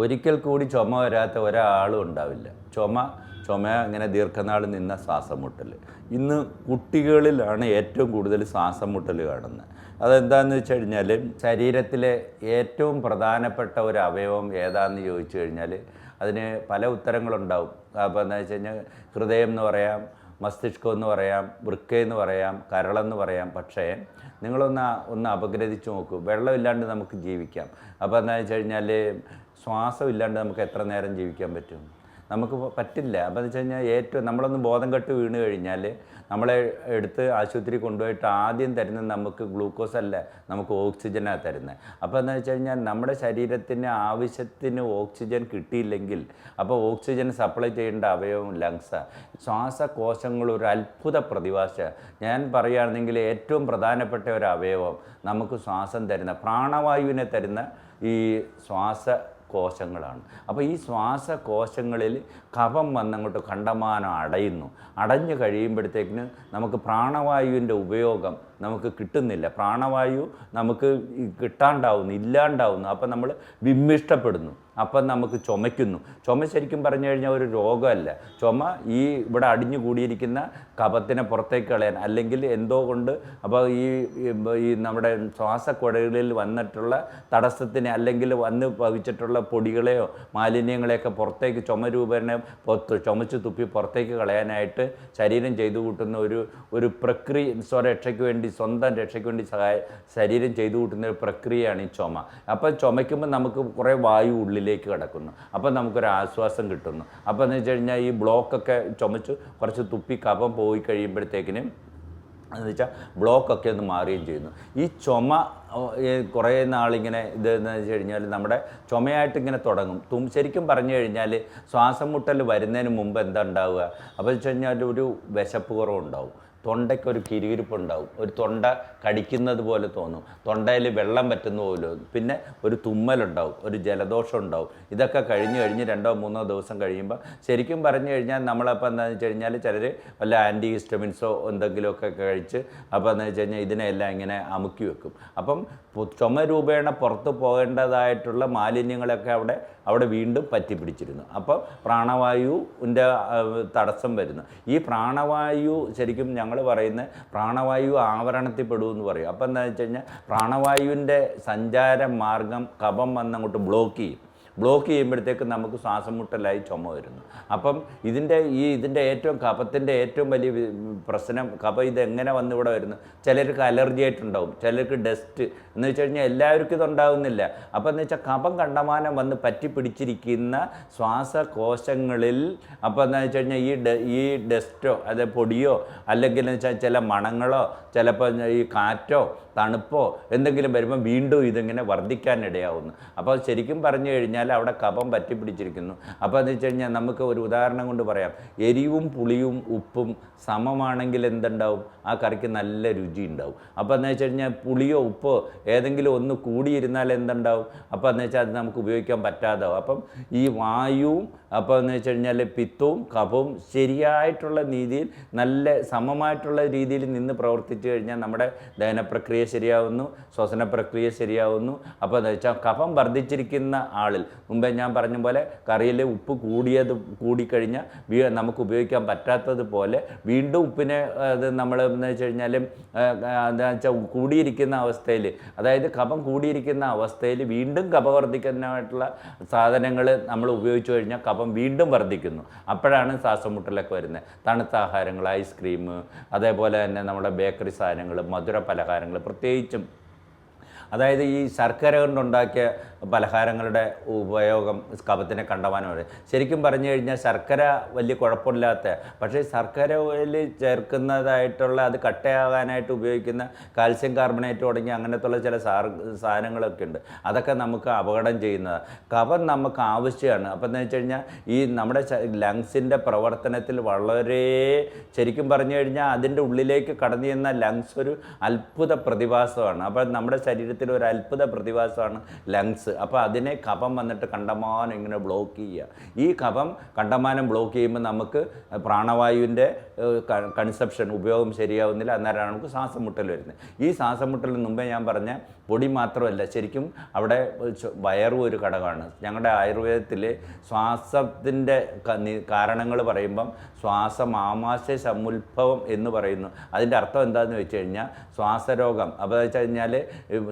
ഒരിക്കൽ കൂടി ചുമ വരാത്ത ഒരാളും ഉണ്ടാവില്ല. ചുമ ചുമ അങ്ങനെ ദീർഘനാൾ നിന്ന ശ്വാസം മുട്ടൽ ഇന്ന് കുട്ടികളിലാണ് ഏറ്റവും കൂടുതൽ ശ്വാസം മുട്ടൽ കാണുന്നത്. അതെന്താണെന്ന് വെച്ച് കഴിഞ്ഞാൽ ശരീരത്തിലെ ഏറ്റവും പ്രധാനപ്പെട്ട ഒരു അവയവം ഏതാണെന്ന് ചോദിച്ചു കഴിഞ്ഞാൽ അതിന് പല ഉത്തരങ്ങളുണ്ടാവും. അപ്പോൾ എന്താ വെച്ച് കഴിഞ്ഞാൽ ഹൃദയം എന്ന് പറയാം മസ്തിഷ്കം എന്ന് പറയാം വൃക്കയെന്ന് പറയാം കരളെന്ന് പറയാം. പക്ഷേ നിങ്ങളൊന്ന് ഒന്ന് അപഗ്രഥിച്ച് നോക്കൂ. വെള്ളമില്ലാണ്ട് നമുക്ക് ജീവിക്കാം. അപ്പോൾ എന്താ വെച്ച് കഴിഞ്ഞാൽ ശ്വാസം ഇല്ലാണ്ട് നമുക്ക് എത്ര നേരം ജീവിക്കാൻ പറ്റും? നമുക്ക് പറ്റില്ല. അപ്പോൾ എന്ന് വെച്ച് കഴിഞ്ഞാൽ ഏറ്റവും നമ്മളൊന്ന് ബോധം കെട്ട് വീണ് കഴിഞ്ഞാൽ നമ്മളെ എടുത്ത് ആശുപത്രി കൊണ്ടുപോയിട്ട് ആദ്യം തരുന്നത് നമുക്ക് ഗ്ലൂക്കോസ് അല്ല നമുക്ക് ഓക്സിജനാണ് തരുന്നത് അപ്പോൾ എന്ന് വെച്ച് കഴിഞ്ഞാൽ നമ്മുടെ ശരീരത്തിന് ആവശ്യത്തിന് ഓക്സിജൻ കിട്ടിയില്ലെങ്കിൽ അപ്പോൾ ഓക്സിജൻ സപ്ലൈ ചെയ്യേണ്ട അവയവം ലങ്സാണ് ശ്വാസകോശങ്ങൾ ഒരു അത്ഭുത പ്രതിഭാസ. ഞാൻ പറയുകയാണെങ്കിൽ ഏറ്റവും പ്രധാനപ്പെട്ട ഒരു അവയവം നമുക്ക് ശ്വാസം തരുന്ന പ്രാണവായുവിനെ തരുന്ന ഈ ശ്വാസ കോശങ്ങളാണ്. അപ്പോൾ ഈ ശ്വാസകോശങ്ങളിൽ കഫം വന്നങ്ങോട്ട് കണ്ടമാനം അടയുന്നു. അടഞ്ഞു കഴിയുമ്പോഴത്തേക്കിന് നമുക്ക് പ്രാണവായുവിന്റെ ഉപയോഗം നമുക്ക് കിട്ടുന്നില്ല. പ്രാണവായു നമുക്ക് കിട്ടാണ്ടാവുന്നു ഇല്ലാണ്ടാവുന്നു. അപ്പം നമ്മൾ വിമ്മിഷ്ടപ്പെടുന്നു. അപ്പം നമുക്ക് ചുമയ്ക്കുന്നു. ചുമ ശരിക്കും പറഞ്ഞു കഴിഞ്ഞാൽ ഒരു രോഗമല്ല. ചുമ ഈ ഇവിടെ അടിഞ്ഞു കൂടിയിരിക്കുന്ന കപത്തിനെ പുറത്തേക്ക് കളയാൻ അല്ലെങ്കിൽ എന്തോ കൊണ്ട് അപ്പോൾ ഈ ഈ നമ്മുടെ ശ്വാസക്കുഴകളിൽ വന്നിട്ടുള്ള തടസ്സത്തിനെ അല്ലെങ്കിൽ വന്ന് ഭവിച്ചിട്ടുള്ള പൊടികളെയോ മാലിന്യങ്ങളെയൊക്കെ പുറത്തേക്ക് ചുമ രൂപേണ ചുമച്ച് തുപ്പി പുറത്തേക്ക് കളയാനായിട്ട് ശരീരം ചെയ്തു കൂട്ടുന്ന ഒരു ഒരു പ്രക്രിയ സ്വരക്ഷയ്ക്ക് വേണ്ടി സ്വന്തം രക്ഷയ്ക്ക് വേണ്ടി സഹായ ശരീരം ചെയ്തു കൂട്ടുന്ന ഒരു പ്രക്രിയയാണ് ഈ ചുമ. അപ്പോൾ ചുമയ്ക്കുമ്പോൾ നമുക്ക് കുറേ വായു ഉള്ളിലേക്ക് കിടക്കുന്നു. അപ്പോൾ നമുക്കൊരു ആശ്വാസം കിട്ടുന്നു. അപ്പോൾ എന്ന് വെച്ച് കഴിഞ്ഞാൽ ഈ ബ്ലോക്കൊക്കെ ചുമച്ച് കുറച്ച് തുപ്പി കഫം പോയി കഴിയുമ്പോഴത്തേക്കിനും എന്ന് വെച്ചാൽ ബ്ലോക്കൊക്കെ ഒന്ന് മാറുകയും ചെയ്യുന്നു. ഈ ചുമ കുറേ നാളിങ്ങനെ ഇത് എന്ന് വെച്ച് കഴിഞ്ഞാൽ നമ്മുടെ ചുമയായിട്ട് ഇങ്ങനെ തുടങ്ങും. തും ശരിക്കും പറഞ്ഞു കഴിഞ്ഞാൽ ശ്വാസം മുട്ടൽ വരുന്നതിന് മുമ്പ് എന്താ ഉണ്ടാവുക? അപ്പോൾ വെച്ച് കഴിഞ്ഞാൽ ഒരു വിശപ്പ് കുറവുണ്ടാവും. തൊണ്ടയ്ക്ക് ഒരു കിരികിരിപ്പ് ഉണ്ടാവും ഒരു തൊണ്ട കടിക്കുന്നത് പോലെ തോന്നും. തൊണ്ടയിൽ വെള്ളം പറ്റുന്ന പോലെ പിന്നെ ഒരു തുമ്മലുണ്ടാവും ഒരു ജലദോഷം ഉണ്ടാവും. ഇതൊക്കെ കഴിഞ്ഞ് കഴിഞ്ഞ് രണ്ടോ മൂന്നോ ദിവസം കഴിയുമ്പോൾ ശരിക്കും പറഞ്ഞു കഴിഞ്ഞാൽ നമ്മളപ്പോൾ എന്താണെന്ന് വെച്ച് കഴിഞ്ഞാൽ ചിലർ വല്ല ആന്റി ഹിസ്റ്റമിൻസോ എന്തെങ്കിലുമൊക്കെ കഴിച്ച് അപ്പോൾ എന്താണെന്ന് വെച്ച് കഴിഞ്ഞാൽ ഇതിനെല്ലാം ഇങ്ങനെ അമുക്കി വെക്കും. അപ്പം ചുമ രൂപേണ പുറത്ത് പോകേണ്ടതായിട്ടുള്ള മാലിന്യങ്ങളൊക്കെ അവിടെ അവിടെ വീണ്ടും പറ്റിപ്പിടിച്ചിരുന്നു. അപ്പോൾ പ്രാണവായുവിന്റെ തടസ്സം വരുന്നു. ഈ പ്രാണവായു ശരിക്കും ഞങ്ങൾ പറയുന്ന പ്രാണവായു ആവരണത്തിൽ പെടുമെന്ന് പറയും. അപ്പോൾ എന്താണെന്ന് വെച്ച് കഴിഞ്ഞാൽ പ്രാണവായുവിന്റെ സഞ്ചാര മാർഗം കഫം വന്നങ്ങോട്ട് ബ്ലോക്ക് ചെയ്യും. ബ്ലോക്ക് ചെയ്യുമ്പോഴത്തേക്ക് നമുക്ക് ശ്വാസം മുട്ടലായി ചുമ വരുന്നു. അപ്പം ഇതിന്റെ ഈ ഇതിന്റെ ഏറ്റവും കഫത്തിന്റെ ഏറ്റവും വലിയ പ്രശ്നം കഫ ഇത് എങ്ങനെ വന്ന് ഇവിടെ വരുന്നു? ചിലർക്ക് അലർജി ആയിട്ടുണ്ടാവും ചിലർക്ക് ഡസ്റ്റ് എന്ന് വെച്ച് കഴിഞ്ഞാൽ എല്ലാവർക്കും ഇതുണ്ടാകുന്നില്ല അപ്പം എന്ന് വെച്ചാൽ കഫം കണ്ടമാനം വന്ന് പറ്റി പിടിച്ചിരിക്കുന്ന ശ്വാസകോശങ്ങളിൽ അപ്പം എന്താ വെച്ച് കഴിഞ്ഞാൽ ഈ ഈ ഡസ്റ്റോ അതായത് പൊടിയോ അല്ലെങ്കിൽ എന്ന് വെച്ചാൽ ചില മണങ്ങളോ ചിലപ്പോൾ ഈ കാറ്റോ തണുപ്പോ എന്തെങ്കിലും വരുമ്പോൾ വീണ്ടും ഇതിങ്ങനെ വർദ്ധിക്കാനിടയാവുന്നു. അപ്പോൾ ശരിക്കും പറഞ്ഞു കഴിഞ്ഞാൽ അവിടെ കപം പറ്റിപ്പിടിച്ചിരിക്കുന്നു. അപ്പോൾ എന്ന് വെച്ച് കഴിഞ്ഞാൽ നമുക്ക് ഒരു ഉദാഹരണം കൊണ്ട് പറയാം. എരിവും പുളിയും ഉപ്പും സമമാണെങ്കിൽ എന്തുണ്ടാവും? ആ കറിക്ക് നല്ല രുചി ഉണ്ടാവും. അപ്പോൾ എന്ന് വെച്ച് കഴിഞ്ഞാൽ പുളിയോ ഉപ്പോ ഏതെങ്കിലും ഒന്ന് കൂടിയിരുന്നാൽ എന്തുണ്ടാവും? അപ്പോൾ എന്ന് വെച്ചാൽ അത് നമുക്ക് ഉപയോഗിക്കാൻ പറ്റാതാവും. അപ്പം ഈ വായുവും അപ്പോൾ എന്ന് വെച്ച് കഴിഞ്ഞാൽ പിത്തവും കഫവും ശരിയായിട്ടുള്ള രീതിയിൽ നല്ല സമമായിട്ടുള്ള രീതിയിൽ നിന്ന് പ്രവർത്തിച്ചു കഴിഞ്ഞാൽ നമ്മുടെ ദഹനപ്രക്രിയ ശരിയാവുന്നു ശ്വസന പ്രക്രിയ ശരിയാവുന്നു. അപ്പോൾ എന്ന് വെച്ചാൽ കഫം വർദ്ധിച്ചിരിക്കുന്ന ആളിൽ മുമ്പേ ഞാൻ പറഞ്ഞ പോലെ കറിയിൽ ഉപ്പ് കൂടിയത് കൂടിക്കഴിഞ്ഞാൽ നമുക്ക് ഉപയോഗിക്കാൻ പറ്റാത്തതുപോലെ വീണ്ടും ഉപ്പിനെ അത് നമ്മൾ എന്ന് വെച്ച് കഴിഞ്ഞാൽ എന്താ വെച്ചാൽ കൂടിയിരിക്കുന്ന അവസ്ഥയിൽ അതായത് കഫം കൂടിയിരിക്കുന്ന അവസ്ഥയിൽ വീണ്ടും കഫ വർദ്ധിക്കുന്നതായിട്ടുള്ള സാധനങ്ങൾ നമ്മൾ ഉപയോഗിച്ചു കഴിഞ്ഞാൽ കഫം വീണ്ടും വർദ്ധിക്കുന്നു. അപ്പോഴാണ് ശ്വാസം മുട്ടലൊക്കെ വരുന്നത്. തണുത്ത ആഹാരങ്ങൾ ഐസ്ക്രീം അതേപോലെ തന്നെ നമ്മുടെ ബേക്കറി സാധനങ്ങൾ മധുര പലഹാരങ്ങൾ പ്രത്യേകിച്ചും. അതായത് ഈ ശർക്കര കൊണ്ടുണ്ടാക്കിയ പലഹാരങ്ങളുടെ ഉപയോഗം കഫത്തിനെ കണ്ടമാനമാണ് ശരിക്കും പറഞ്ഞു കഴിഞ്ഞാൽ ശർക്കര വലിയ കുഴപ്പമില്ലാത്ത പക്ഷേ ശർക്കരയിൽ ചേർക്കുന്നതായിട്ടുള്ള അത് കട്ടയാകാനായിട്ട് ഉപയോഗിക്കുന്ന കാൽസ്യം കാർബണേറ്റ് തുടങ്ങി അങ്ങനത്തുള്ള ചില സാധനങ്ങളൊക്കെ ഉണ്ട്. അതൊക്കെ നമുക്ക് അപകടം ചെയ്യുന്നത്. കവർ നമുക്ക് ആവശ്യമാണ്. അപ്പം എന്ന് വെച്ച് കഴിഞ്ഞാൽ ഈ നമ്മുടെ ലങ്സിന്റെ പ്രവർത്തനത്തിൽ വളരെ ശരിക്കും പറഞ്ഞു കഴിഞ്ഞാൽ അതിന്റെ ഉള്ളിലേക്ക് കടന്നു ചെന്ന ലങ്സ് ഒരു അത്ഭുത പ്രതിഭാസമാണ്. അപ്പോൾ നമ്മുടെ ശരീരത്തിൽ ഒരു അത്ഭുത പ്രതിഭാസമാണ് ലങ്സ്. അപ്പോൾ അതിനെ കഫം വന്നിട്ട് കണ്ടമാനം ഇങ്ങനെ ബ്ലോക്ക് ചെയ്യുക. ഈ കഫം കണ്ടമാനം ബ്ലോക്ക് ചെയ്യുമ്പോൾ നമുക്ക് പ്രാണവായുവിന്റെ കൺസെപ്ഷൻ ഉപയോഗം ശരിയാവുന്നില്ല അന്നേരമാണ് നമുക്ക് ശ്വാസം മുട്ടൽ വരുന്നത്. ഈ ശ്വാസം മുട്ടലിന് മുമ്പേ ഞാൻ പറഞ്ഞ പൊടി മാത്രമല്ല ശരിക്കും അവിടെ വയറും ഒരു ഘടകമാണ്. ഞങ്ങളുടെ ആയുർവേദത്തിൽ ശ്വാസത്തിന്റെ കാരണങ്ങൾ പറയുമ്പം ശ്വാസം ആമാശയ സമുത്ഭവം എന്ന് പറയുന്നു. അതിന്റെ അർത്ഥം എന്താണെന്ന് വെച്ച് കഴിഞ്ഞാൽ ശ്വാസരോഗം അപ്പോൾ വെച്ച് കഴിഞ്ഞാൽ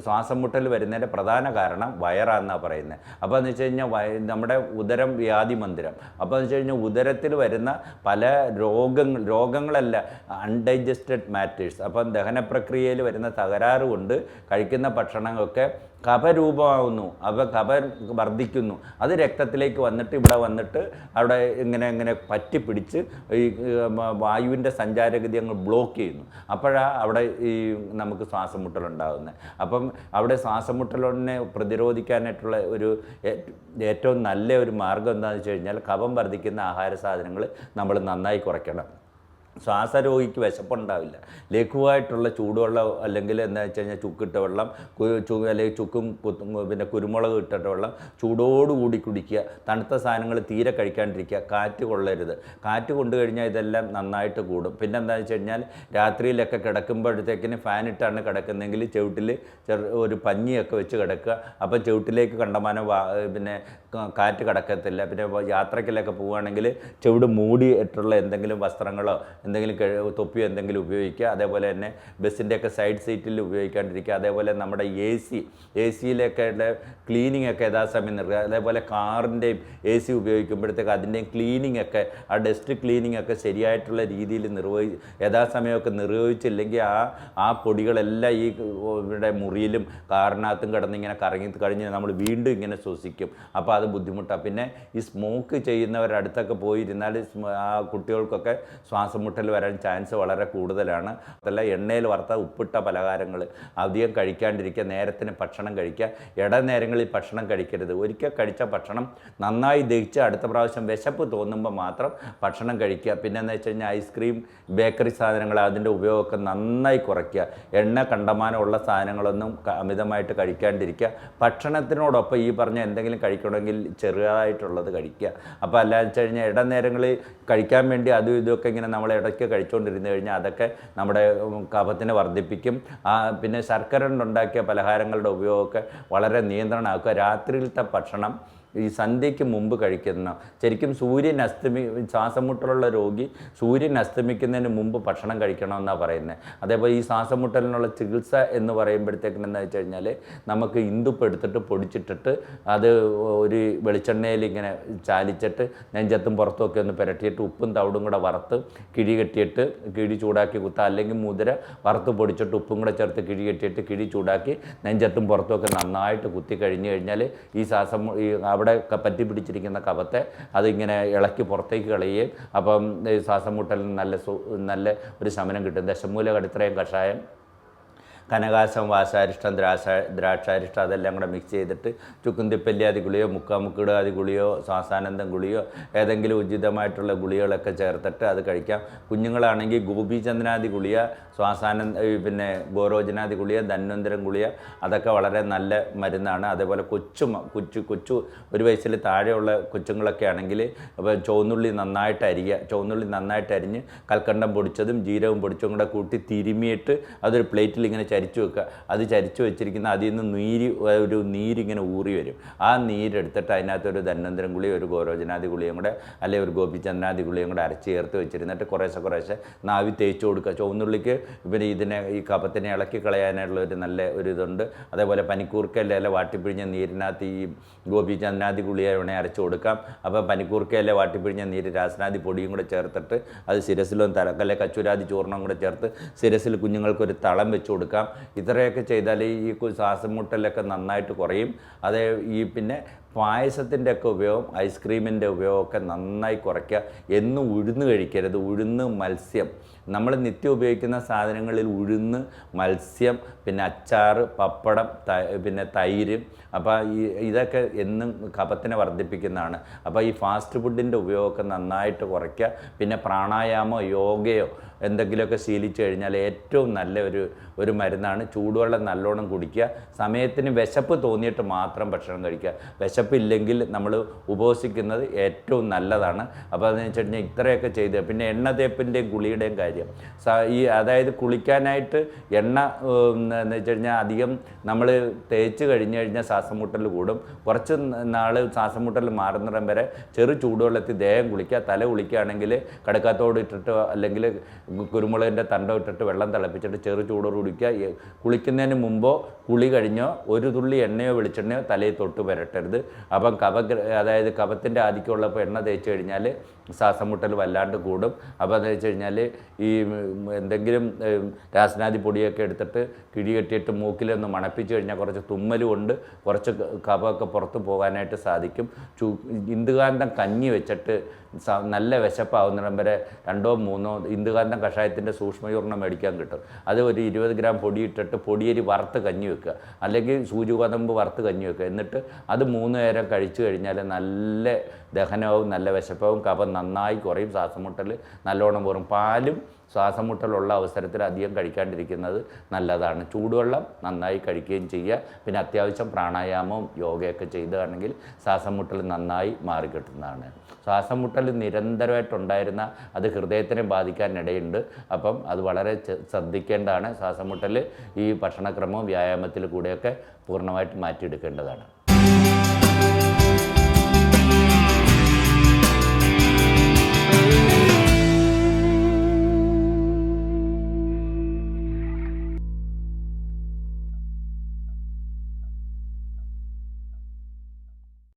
ശ്വാസം മുട്ടൽ വരുന്നതിന്റെ പ്രധാന കാരണം വയറാണെന്നാണ് പറയുന്നത് അപ്പോൾ എന്ന് വെച്ച് കഴിഞ്ഞാൽ വയ നമ്മുടെ ഉദരം വ്യാധി മന്ദിരം അപ്പോൾ എന്ന് വെച്ച് കഴിഞ്ഞാൽ ഉദരത്തിൽ വരുന്ന പല രോഗങ്ങൾ രോഗങ്ങളല്ല അൺഡൈജസ്റ്റഡ് മാറ്റേഴ്സ് അപ്പം ദഹന പ്രക്രിയയിൽ വരുന്ന തകരാറ് കൊണ്ട് കഴിക്കുന്ന ഭക്ഷണങ്ങളൊക്കെ കഫരൂപമാവുന്നു അവ കഫ വർദ്ധിക്കുന്നു. അത് രക്തത്തിലേക്ക് വന്നിട്ട് ഇവിടെ വന്നിട്ട് അവിടെ ഇങ്ങനെ ഇങ്ങനെ പറ്റി പിടിച്ച് ഈ വായുവിന്റെ സഞ്ചാരഗതി അങ്ങ് ബ്ലോക്ക് ചെയ്യുന്നു. അപ്പോഴാണ് അവിടെ ഈ നമുക്ക് ശ്വാസമുട്ടലുണ്ടാകുന്നത് അപ്പം അവിടെ ശ്വാസമുട്ടലിനെ പ്രതിരോധിക്കാനായിട്ടുള്ള ഒരു ഏറ്റവും നല്ല ഒരു മാർഗം എന്താണെന്ന് വെച്ച് കഴിഞ്ഞാൽ കഫം വർദ്ധിക്കുന്ന ആഹാര സാധനങ്ങൾ നമ്മൾ നന്നായി കുറയ്ക്കണം. ശ്വാസരോഗിക്ക് വിശപ്പുണ്ടാവില്ല. ലഘുവായിട്ടുള്ള ചൂടുവെള്ളം അല്ലെങ്കിൽ എന്താ വെച്ച് കഴിഞ്ഞാൽ ചുക്കിട്ട വെള്ളം അല്ലെങ്കിൽ ചുക്കും പിന്നെ കുരുമുളക് ഇട്ടിട്ട വെള്ളം ചൂടോടുകൂടി കുടിക്കുക. തണുത്ത സാധനങ്ങൾ തീരെ കഴിക്കാണ്ടിരിക്കുക. കാറ്റ് കൊള്ളരുത്. കാറ്റ് കൊണ്ടു കഴിഞ്ഞാൽ ഇതെല്ലാം നന്നായിട്ട് കൂടും. പിന്നെ എന്താ വെച്ച് കഴിഞ്ഞാൽ രാത്രിയിലൊക്കെ കിടക്കുമ്പോഴത്തേക്കിന് ഫാൻ ഇട്ടാണ് കിടക്കുന്നതെങ്കിൽ ചവിട്ടിൽ ചെറു ഒരു പഞ്ഞിയൊക്കെ വെച്ച് കിടക്കുക. അപ്പോൾ ചവിട്ടിലേക്ക് കണ്ടമാനം പിന്നെ കാറ്റ് കിടക്കത്തില്ല. പിന്നെ യാത്രക്കിലൊക്കെ പോവുകയാണെങ്കിൽ ചുവട് മൂടിയിട്ടുള്ള എന്തെങ്കിലും വസ്ത്രങ്ങളോ എന്തെങ്കിലും തൊപ്പി തൊപ്പിയോ എന്തെങ്കിലും ഉപയോഗിക്കുക. അതേപോലെ തന്നെ ബസ്സിന്റെയൊക്കെ സൈഡ് സീറ്റിൽ ഉപയോഗിക്കാണ്ടിരിക്കുക. അതേപോലെ നമ്മുടെ എ സി എ സിയിലൊക്കെ ക്ലീനിങ് ഒക്കെ യഥാസമയം നിർത്തുക. അതേപോലെ കാറിന്റെയും എ സി ഉപയോഗിക്കുമ്പോഴത്തേക്ക് അതിന്റെയും ക്ലീനിങ് ഒക്കെ ആ ഡസ്റ്റ് ക്ലീനിങ് ഒക്കെ ശരിയായിട്ടുള്ള രീതിയിൽ നിർവഹി യഥാസമയമൊക്കെ നിർവഹിച്ചില്ലെങ്കിൽ ആ ആ പൊടികളെല്ലാം ഈ ഇവിടെ മുറിയിലും കാറിനകത്തും കിടന്നിങ്ങനെ കറങ്ങി കഴിഞ്ഞ് നമ്മൾ വീണ്ടും ഇങ്ങനെ ശ്വസിക്കും. അപ്പോൾ അത് ബുദ്ധിമുട്ടാണ്. പിന്നെ ഈ സ്മോക്ക് ചെയ്യുന്നവരുടെ അടുത്തൊക്കെ പോയിരുന്നാൽ ആ കുട്ടികൾക്കൊക്കെ ശ്വാസം മുട്ടൽ വരാൻ ചാൻസ് വളരെ കൂടുതലാണ്. അതല്ല എണ്ണയിൽ വറുത്ത ഉപ്പിട്ട പലഹാരങ്ങൾ അധികം കഴിക്കാണ്ടിരിക്കുക നേരത്തിന് ഭക്ഷണം കഴിക്കുക ഇടനേരങ്ങളിൽ ഭക്ഷണം കഴിക്കരുത്. ഒരിക്കൽ കഴിച്ച ഭക്ഷണം നന്നായി ദഹിച്ച് അടുത്ത പ്രാവശ്യം വിശപ്പ് തോന്നുമ്പോൾ മാത്രം ഭക്ഷണം കഴിക്കുക. പിന്നെ എന്ന് വെച്ച് കഴിഞ്ഞാൽ ഐസ്ക്രീം ബേക്കറി സാധനങ്ങൾ അതിന്റെ ഉപയോഗമൊക്കെ നന്നായി കുറയ്ക്കുക. എണ്ണ കണ്ടമാനമുള്ള സാധനങ്ങളൊന്നും അമിതമായിട്ട് കഴിക്കാണ്ടിരിക്കുക. ഭക്ഷണത്തിനോടൊപ്പം ഈ പറഞ്ഞ എന്തെങ്കിലും കഴിക്കണമെങ്കിൽ ചെറുതായിട്ടുള്ളത് കഴിക്കുക. അപ്പോൾ അല്ലാതെ വെച്ച് കഴിഞ്ഞാൽ ഇടനേരങ്ങളിൽ കഴിക്കാൻ വേണ്ടി അതും ഇതൊക്കെ ഇങ്ങനെ നമ്മൾ ഇടയ്ക്ക് കഴിച്ചുകൊണ്ടിരുന്ന് കഴിഞ്ഞാൽ അതൊക്കെ നമ്മുടെ കഫത്തിനെ വർദ്ധിപ്പിക്കും. പിന്നെ ശർക്കര കൊണ്ടുണ്ടാക്കിയ പലഹാരങ്ങളുടെ ഉപയോഗമൊക്കെ വളരെ നിയന്ത്രണമാക്കുക. രാത്രിയിലത്തെ ഭക്ഷണം ഈ സന്ധ്യയ്ക്ക് മുമ്പ് കഴിക്കുന്ന ശരിക്കും സൂര്യൻ അസ്തമി ശ്വാസം മുട്ടലുള്ള രോഗി സൂര്യൻ അസ്തമിക്കുന്നതിന് മുമ്പ് ഭക്ഷണം കഴിക്കണമെന്നാണ് പറയുന്നത് അതേപോലെ ഈ ശ്വാസം മുട്ടലിനുള്ള ചികിത്സ എന്ന് പറയുമ്പോഴത്തേക്കിന് എന്താ വെച്ച് കഴിഞ്ഞാൽ നമുക്ക് ഇന്ദുപ്പ് എടുത്തിട്ട് പൊടിച്ചിട്ടിട്ട് അത് ഒരു വെളിച്ചെണ്ണയിൽ ഇങ്ങനെ ചാലിച്ചിട്ട് നെഞ്ചത്തും പുറത്തുമൊക്കെ ഒന്ന് പുരട്ടിയിട്ട് ഉപ്പും തവിടും കൂടെ വറുത്ത് കിഴി കെട്ടിയിട്ട് കിഴി ചൂടാക്കി കുത്തുക അല്ലെങ്കിൽ മുതിര വറുത്ത് പൊടിച്ചിട്ട് ഉപ്പും കൂടെ ചേർത്ത് കിഴി കെട്ടിയിട്ട് കിഴി ചൂടാക്കി നെഞ്ചത്തും പുറത്തുമൊക്കെ നന്നായിട്ട് കുത്തി കഴിഞ്ഞ് കഴിഞ്ഞാൽ ഈ ശ്വാസം ഈ ക- പറ്റി പിടിച്ചിരിക്കുന്ന കഫത്തെ അതിങ്ങനെ ഇളക്കി പുറത്തേക്ക് കളയുകയും അപ്പം ശ്വാസം മുട്ടലിന് നല്ല നല്ല ഒരു ശമനം കിട്ടും. ദശമൂല കടിത്രയും കഷായം കനകാശം വാസാരിഷ്ടം ദ്രാസ ദ്രാക്ഷാരിഷ്ടം അതെല്ലാം കൂടെ മിക്സ് ചെയ്തിട്ട് ചുക്കുന്തിപ്പല്ലി അതി ഗുളിയോ മുക്കാമുക്കിടാതി ഗുളിയോ ശ്വാസാനന്ദം ഗുളിയോ ഏതെങ്കിലും ഉചിതമായിട്ടുള്ള ഗുളികളൊക്കെ ചേർത്തിട്ട് അത് കഴിക്കാം. കുഞ്ഞുങ്ങളാണെങ്കിൽ ഗോപീചന്ദ്രനാദി ഗുളിയ ശ്വാസാനന്ദ പിന്നെ ഗോരോജനാദി ഗുളിയ ധന്വന്തരം ഗുളിയ അതൊക്കെ വളരെ നല്ല മരുന്നാണ്. അതേപോലെ കൊച്ചു കൊച്ചു കൊച്ചു ഒരു വയസ്സിൽ താഴെയുള്ള കൊച്ചുങ്ങളൊക്കെ ആണെങ്കിൽ അപ്പോൾ ചുവന്നുള്ളി നന്നായിട്ട് അരിയുക ചുവന്നുള്ളി നന്നായിട്ട് അരിഞ്ഞ് കൽക്കണ്ടം പൊടിച്ചതും ജീരകം പൊടിച്ചും കൂടെ കൂട്ടി തിരുമിയിട്ട് അതൊരു പ്ലേറ്റിൽ ഇങ്ങനെ ചരിച്ചു വെക്കുക. അത് ചരിച്ചു വെച്ചിരിക്കുന്ന അതിൽ നിന്ന് നീര് ഒരു നീരിങ്ങനെ ഊറി വരും. ആ നീരെടുത്തിട്ട് അതിനകത്ത് ഒരു ധന്വന്തരം ഗുളി ഒരു ഗോരോജനാദി ഗുളിയും കൂടെ അല്ലെങ്കിൽ ഒരു ഗോപിചന്ദ്രനാദി ഗുളിയും കൂടെ അരച്ച് ചേർത്ത് വെച്ചിരുന്നിട്ട് കുറേശ്ശെ കുറേശ്ശെ നാവി തേച്ച് കൊടുക്കുക. ചുവന്നുള്ളിക്ക് പിന്നെ ഇതിനെ ഈ കപത്തിനെ ഇളക്കി കളയാനുള്ള ഒരു നല്ല ഒരു ഇതുണ്ട്. അതേപോലെ പനിക്കൂർക്കയില ഇല വാട്ടിപ്പിഴിഞ്ഞ നീരിനകത്ത് ഈ ഗോപിചന്ദ്രനാദി ഗുളിയെ വേണേൽ അരച്ച് കൊടുക്കാം. അപ്പോൾ പനിക്കൂർക്കയില വാട്ടിപ്പിഴിഞ്ഞ നീര് രാസനാദി പൊടിയും കൂടെ ചേർത്തിട്ട് അത് ശിരസിലും തലക്കല്ലെ കച്ചുരാദി ചൂർണം കൂടെ ചേർത്ത് ശിരസിൽ കുഞ്ഞുങ്ങൾക്കൊരു തളം വെച്ച് കൊടുക്കാം. ഇത്രയൊക്കെ ചെയ്താൽ ഈ ശ്വാസം മുട്ടലൊക്കെ നന്നായിട്ട് കുറയും. അതേ ഈ പിന്നെ പായസത്തിന്റെ ഒക്കെ ഉപയോഗം ഐസ്ക്രീമിന്റെ ഉപയോഗമൊക്കെ നന്നായി കുറയ്ക്കുക. എന്നും ഉഴുന്ന് കഴിക്കരുത്. ഉഴുന്ന് മത്സ്യം. നമ്മൾ നിത്യം ഉപയോഗിക്കുന്ന സാധനങ്ങളിൽ ഉഴുന്ന് മത്സ്യം പിന്നെ അച്ചാറ് പപ്പടം പിന്നെ തൈര്. അപ്പോൾ ഈ ഇതൊക്കെ എന്നും കഫത്തിനെ വർദ്ധിപ്പിക്കുന്നതാണ്. അപ്പോൾ ഈ ഫാസ്റ്റ് ഫുഡിന്റെ ഉപയോഗമൊക്കെ നന്നായിട്ട് കുറയ്ക്കുക. പിന്നെ പ്രാണായാമോ യോഗയോ എന്തെങ്കിലുമൊക്കെ ശീലിച്ചു കഴിഞ്ഞാൽ ഏറ്റവും നല്ല ഒരു ഒരു മരുന്നാണ്. ചൂടുവെള്ളം നല്ലോണം കുടിക്കുക. സമയത്തിന് വിശപ്പ് തോന്നിയിട്ട് മാത്രം ഭക്ഷണം കഴിക്കുക. വിശപ്പ് വിശപ്പില്ലെങ്കിൽ നമ്മൾ ഉപവസിക്കുന്നത് ഏറ്റവും നല്ലതാണ്. അപ്പോൾ അതെന്ന് വെച്ച് കഴിഞ്ഞാൽ ഇത്രയൊക്കെ ചെയ്ത് പിന്നെ എണ്ണ തേപ്പിന്റെയും ഗുളിയുടെയും കാര്യം. ഈ അതായത് കുളിക്കാനായിട്ട് എണ്ണ എന്ന് വെച്ച് കഴിഞ്ഞാൽ അധികം നമ്മൾ തേച്ച് കഴിഞ്ഞ് കഴിഞ്ഞാൽ ശ്വാസം മുട്ടൽ കൂടും. കുറച്ച് നാൾ ശ്വാസം മുട്ടൽ മാറുന്നിടം വരെ ചെറു ചൂടുവെള്ളത്തിൽ ദേഹം കുളിക്കുക. തല കുളിക്കുകയാണെങ്കിൽ കടക്കാത്തോട് ഇട്ടിട്ട് അല്ലെങ്കിൽ കുരുമുളകിന്റെ തണ്ടം ഇട്ടിട്ട് വെള്ളം തിളപ്പിച്ചിട്ട് ചെറു ചൂടോട് കുടിക്കുക. കുളിക്കുന്നതിന് മുമ്പോ കുളി കഴിഞ്ഞോ ഒരു തുള്ളി എണ്ണയോ വെളിച്ചെണ്ണയോ തലയിൽ തൊട്ട് പുരട്ടരുത്. അപ്പം കവ അതായത് കഫത്തിന്റെ ആധിക്യമുള്ളപ്പോൾ എണ്ണ തേച്ച് കഴിഞ്ഞാൽ ശ്വാസം മുട്ടൽ വല്ലാണ്ട് കൂടും. അപ്പോൾ എന്ന് വെച്ച് കഴിഞ്ഞാൽ ഈ എന്തെങ്കിലും രാസനാദി പൊടിയൊക്കെ എടുത്തിട്ട് കിഴി കെട്ടിയിട്ട് മൂക്കിലൊന്ന് മണപ്പിച്ച് കഴിഞ്ഞാൽ കുറച്ച് തുമ്മലും ഉണ്ട് കുറച്ച് കഫമൊക്കെ പുറത്ത് പോകാനായിട്ട് സാധിക്കും. ചു ഇന്ദുകാന്തം കഞ്ഞി വെച്ചിട്ട് നല്ല വിശപ്പാവുന്നിടം വരെ രണ്ടോ മൂന്നോ ഇന്ദുകാന്തം കഷായത്തിന്റെ സൂക്ഷ്മചൂർണം മേടിക്കാൻ കിട്ടും. അത് ഒരു ഇരുപത് ഗ്രാം പൊടി ഇട്ടിട്ട് പൊടിയരി വറുത്ത് കഞ്ഞി വെക്കുക. അല്ലെങ്കിൽ സൂചുകതമ്പ് വറുത്ത് കഞ്ഞി വെക്കുക. എന്നിട്ട് അത് മൂന്ന് നേരം കഴിച്ചു കഴിഞ്ഞാൽ നല്ല ദഹനവും നല്ല വിശപ്പവും കഫം നന്നായി കുറയും. ശ്വാസമുട്ടൽ നല്ലോണം പോറും പാലും ശ്വാസമുട്ടലുള്ള അവസരത്തിൽ അധികം കഴിക്കാണ്ടിരിക്കുന്നത് നല്ലതാണ്. ചൂടുവെള്ളം നന്നായി കഴിക്കുകയും ചെയ്യുക. പിന്നെ അത്യാവശ്യം പ്രാണായാമവും യോഗയൊക്കെ ചെയ്തതാണെങ്കിൽ ശ്വാസമുട്ടൽ നന്നായി മാറിക്കിട്ടുന്നതാണ് ശ്വാസമുട്ടൽ നിരന്തരമായിട്ടുണ്ടായിരുന്ന അത് ഹൃദയത്തിനെ ബാധിക്കാനിടയുണ്ട് അപ്പം അത് വളരെ ശ്രദ്ധിക്കേണ്ടതാണ്. ശ്വാസം മുട്ടൽ ഈ ഭക്ഷണക്രമവും വ്യായാമത്തിൽ കൂടെയൊക്കെ പൂർണമായിട്ട് മാറ്റിയെടുക്കേണ്ടതാണ്.